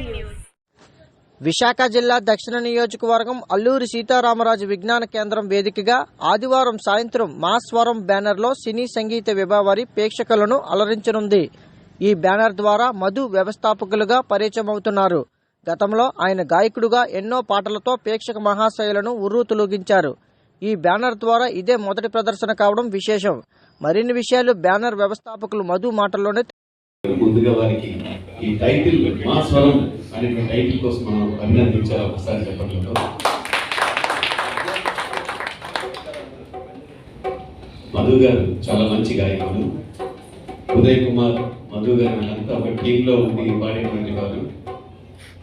News. Visakha జిల్లా దక్షిణ నియోజకవర్గం అల్లూరి సీతారామరాజు విజ్ఞాన కేంద్రం వేదికగా ఆదివారం సాయంత్రం మాస్వరం బ్యానర్లో సినీ సంగీత విభావారి ప్రేక్షకులను అలరించనుంది. ఈ బ్యానర్ ద్వారా మధు వ్యవస్థాపకులుగా పరిచయం అవుతున్నారు గతంలో ఆయన గాయకుడుగా ఎన్నో పాటలతో ప్రేక్షక మహాశయులను ఉర్రూతులూగించారు. ఈ బ్యానర్ ద్వారా ఇదే మొదటి ప్రదర్శన కావడం విశేషం. మరిన్ని విషయాలు బ్యానర్ వ్యవస్థాపకులు మధు మాటల్లోనే ముందుగా వారికి ఈ టైటిల్ మా స్వరం అనే టైటిల్ కోసం మనం అభినందించాలి ఒకసారి చెప్పడంలో మధు గారు చాలా మంచి గాయకులు ఉదయ్ కుమార్ మధు గారు అంతా ఒక టీంలో ఉండి పాడేటువంటి వారు.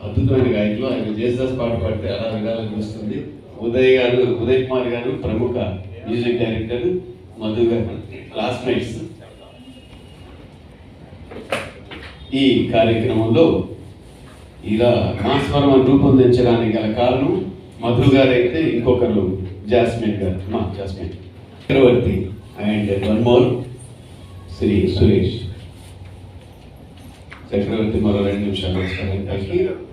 అద్భుతమైన గాయకులు. ఆయన జేసస్ పాట పాడితే అలా వినాలనిపిస్తుంది ఉదయ్ గారు ఉదయ్ కుమార్ గారు ప్రముఖ మ్యూజిక్ డైరెక్టర్ మధు గారు. క్లాస్మేట్స్ ఈ కార్యక్రమంలో ఇలా మాస్వరం రూపొందించడానికి గల కారణం మధు గారైతే అయితే ఇంకొకరు జాస్మిన్ గారు. మా Jasmine. Chakravarthi and one more Shri Suresh. Chakravarthi మరో రెండు నిమిషాలు వస్తారు?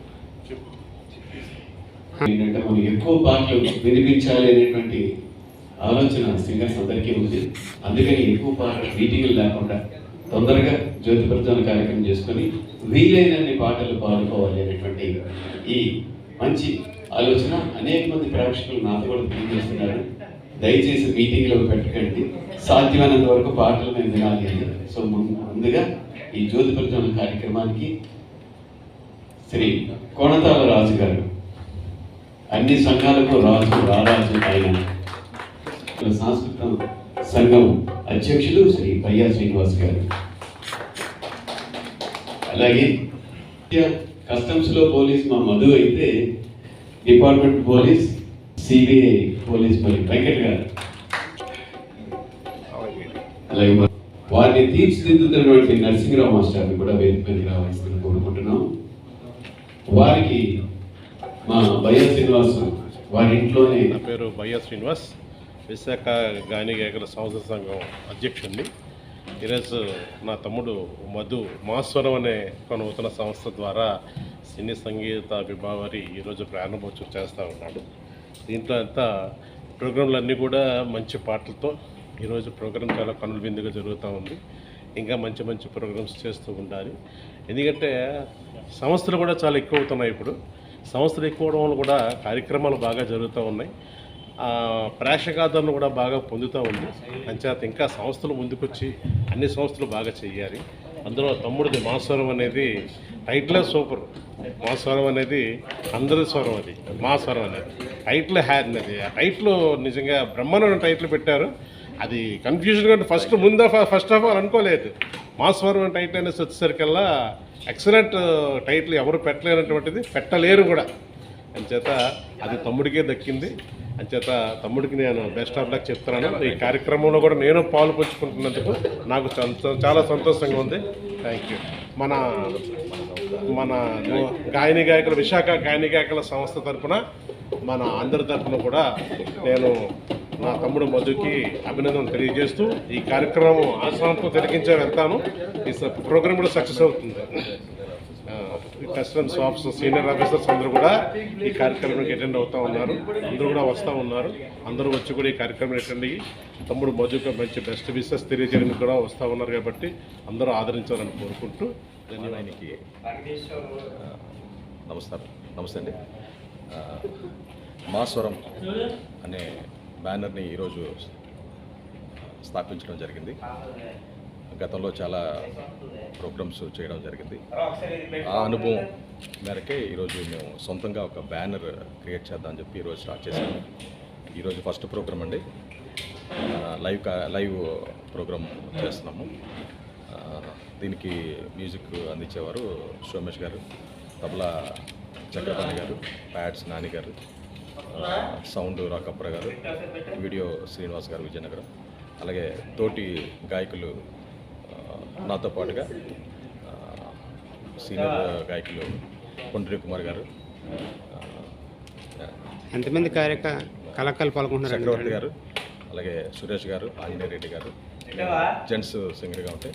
ఏంటంటే మనం ఎక్కువ పాటలు వినిపించాలి అనేటువంటి ఆలోచన సింగర్స్ అందరికీ ఉంది. అందుకని ఎక్కువ పాటలు మీటింగ్లు లేకుండా తొందరగా జ్యోతి ప్రజ్వలన కార్యక్రమం చేసుకొని వీలైనన్ని పాటలు పాడుకోవాలి అనేటువంటి ఈ మంచి ఆలోచన అనేక మంది ప్రేక్షకులు నాతో కూడా తెలియజేస్తున్నారు. దయచేసి మీటింగ్లో పెట్టకండి. సాధ్యమైనంత వరకు పాటలు మేము వినాలి అని. సో ముందుగా ఈ జ్యోతి ప్రజ్వలన కార్యక్రమానికి శ్రీ కోణతాల రాజు గారు. అన్ని సంఘాలకు రాజు రారాజు ఆయన. సాంస్కృతిక సంఘం. అధ్యక్షులు శ్రీ పయ్యా శ్రీనివాస్ గారు. అలాగే కస్టమ్స్లో పోలీస్ మా మధు అయితే డిపార్ట్మెంట్ పోలీస్ సిబిఐ పోలీస్ మరి వెంకట్ గారు. అలాగే వారిని తీర్చిదిద్దుతున్నటువంటి నరసింహరావు మాస్టర్ని కూడా వేదిక మీదకి రావాల్సిందని కోరుకుంటున్నాం. వారికి మా భయ శ్రీనివాస్ వారి ఇంట్లోనే నా పేరు బయ్య శ్రీనివాస్. విశాఖ గాని గేకల సంస్థ సంఘం అధ్యక్షుడిని. ఈరోజు నా తమ్ముడు మధు మాస్వరం అనే ఒక నూతన సంస్థ ద్వారా సినీ సంగీత విభావరి ఈరోజు ప్రారంభోత్సవం చేస్తూ ఉన్నాడు. దీంట్లో అంతా ప్రోగ్రాంలన్నీ కూడా మంచి పాటలతో ఈరోజు ప్రోగ్రాం చాలా కనుల విందుగా జరుగుతూ ఉంది. ఇంకా మంచి మంచి ప్రోగ్రామ్స్ చేస్తూ ఉండాలి. ఎందుకంటే సంస్థలు కూడా చాలా ఎక్కువ అవుతున్నాయి ఇప్పుడు. సంస్థలు ఎక్కువ అవడం వల్ల కూడా కార్యక్రమాలు బాగా జరుగుతూ ఉన్నాయి. ప్రేక్షకాదరణ కూడా బాగా పొందుతూ ఉంది. పంచాయత్ ఇంకా సంస్థలు ముందుకొచ్చి అన్ని సంస్థలు బాగా చెయ్యాలి అందులో తమ్ముడిది మా స్వరం అనేది టైటిలే సూపర్. మా స్వరం అనేది అందరి స్వరం అది మా స్వరం అనేది. టైటిల్ హ్యాడ్ అనేది ఆ టైటిల్ నిజంగా బ్రహ్మాండమైన టైటిల్ పెట్టారు. అది కన్ఫ్యూజన్ కంటే ఫస్ట్ ముందు ఫస్ట్ ఆఫ్ ఆల్ అనుకోలేదు. మా స్వరం టైటిల్ అనేసి వచ్చేసరికల్లా ఎక్సలెంట్ టైటిల్ ఎవరు పెట్టలేనటువంటిది పెట్టలేరు కూడా. అంచేత అది తమ్ముడికే దక్కింది. అంచేత తమ్ముడికి నేను బెస్ట్ ఆఫ్ లక్ చెప్తున్నాను. ఈ కార్యక్రమంలో కూడా నేను పాలు పంచుకుంటున్నందుకు నాకు సంతో- చాలా సంతోషంగా ఉంది. థ్యాంక్ యూ మన మన గాయని గాయకుల విశాఖ గాయని గాయకుల సంస్థ తరఫున మన అందరి తరఫున కూడా నేను నా తమ్ముడు మధుకి అభినందన తెలియజేస్తూ ఈ కార్యక్రమం ఆశ్రమంతో తిరిగించే వెళ్తాను. ఈ స- కూడా సక్సెస్ అవుతుంది. కస్టమ్స్ ఆఫీసర్ సీనియర్ ఆఫీసర్స్ అందరూ కూడా ఈ కార్యక్రమానికి అటెండ్ అవుతూ ఉన్నారు. అందరూ కూడా వస్తూ ఉన్నారు. అందరూ వచ్చి కూడా ఈ కార్యక్రమం అటెండ్ అయ్యి తమ్ముడు మధుకు మంచి బెస్ట్ విషెస్ తెలియజేయడానికి కూడా వస్తూ ఉన్నారు కాబట్టి అందరూ ఆదరించాలని కోరుకుంటూ ధన్యవాదానికి నమస్కారం. నమస్తే అండి. మాస్వరం అనే బ్యానర్ని ఈరోజు స్థాపించడం జరిగింది. గతంలో చాలా ప్రోగ్రామ్స్ చేయడం జరిగింది. ఆ అనుభవం మేరకే ఈరోజు మేము సొంతంగా ఒక బ్యానర్ క్రియేట్ చేద్దాం అని చెప్పి ఈరోజు స్టార్ట్ చేశాము. ఈరోజు ఫస్ట్ ప్రోగ్రామ్ అండి. లైవ్ కా- లైవ్ ప్రోగ్రామ్ చేస్తున్నాము. దీనికి మ్యూజిక్ అందించేవారు సోమేష్ గారు తబలా చక్రపాణి గారు ప్యాడ్స్ నాని గారు సౌండ్ రాకప్ర గారు వీడియో శ్రీనివాస్ గారు విజయనగరం అలాగే తోటి గాయకులు నాతో పాటుగా సీనియర్ గాయకులు కొండ్రి కుమార్ గారు ఎంతమంది కార్యక కళాకారులు చక్రవర్తి పాల్గొంటున్నారు గారు అలాగే సురేష్ గారు ఆంజనేయ రెడ్డి గారు జెంట్స్ సింగర్గా ఉంటే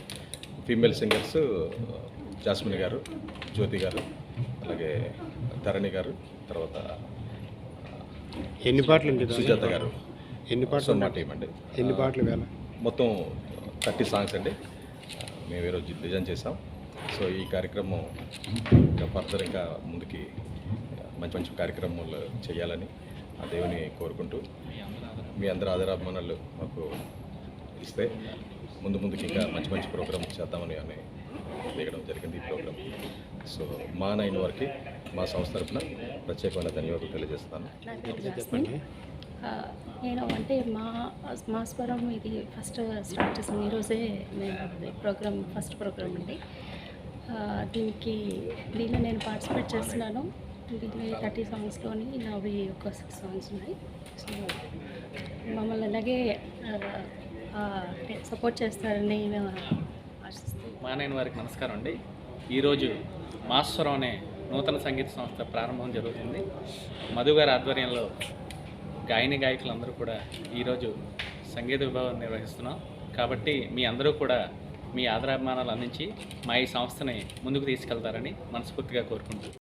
ఫీమేల్ సింగర్స్ జాస్మిన్ గారు జ్యోతి గారు అలాగే ధరణి గారు తర్వాత ఎన్ని పాటలు ఉంటాయి సుజాత గారు. ఎన్ని పాటలు సో మా ఉంటాయి? టీం అండి. ఎన్ని పాటలు వేళ? మొత్తం థర్టీ సాంగ్స్ అండి. మేము ఈరోజు డిజైన్ చేసాం సో ఈ కార్యక్రమం ఇంకా ఫర్దర్ ఇంకా ముందుకి మంచి మంచి కార్యక్రమాలు చేయాలని ఆ దేవుని కోరుకుంటూ మీ అందరి ఆదరాభిమానాలు మాకు ఇస్తే ముందు ముందుకి ఇంకా మంచి మంచి ప్రోగ్రామ్ చేద్దామని అని దిగడం జరిగింది ఈ ప్రోగ్రామ్ సో మా నైన్ వారికి మా సంస్థ తరఫున ప్రత్యేకమైన ధన్యవాదాలు తెలియజేస్తాను చెప్పండి. నేను అంటే మా మా స్వరం ఇది ఫస్ట్ స్టార్ట్ చేసాం ఈరోజే మేము ప్రోగ్రామ్ ఫస్ట్ ప్రోగ్రామ్ అండి. దీనికి దీనిలో నేను పార్టిసిపేట్ చేస్తున్నాను. దీనిలో థర్టీ సాంగ్స్లోని నావి ఒక సిక్స్ సాంగ్స్ ఉన్నాయి. సో మమ్మల్ని అలాగే సపోర్ట్ చేస్తారని మేము ఆశిస్తున్నాం. మానైన వారికి నమస్కారం అండి. ఈరోజు మాస్వరం అనే నూతన సంగీత సంస్థ ప్రారంభం జరుగుతుంది. మధు గారి ఆధ్వర్యంలో గాయని గాయకులందరూ కూడా ఈరోజు సంగీత విభాగం నిర్వహిస్తున్నాం. కాబట్టి మీ అందరూ కూడా మీ ఆదరాభిమానాలు అందించి మా ఈ సంస్థని ముందుకు తీసుకెళ్తారని మనస్ఫూర్తిగా కోరుకుంటున్నాను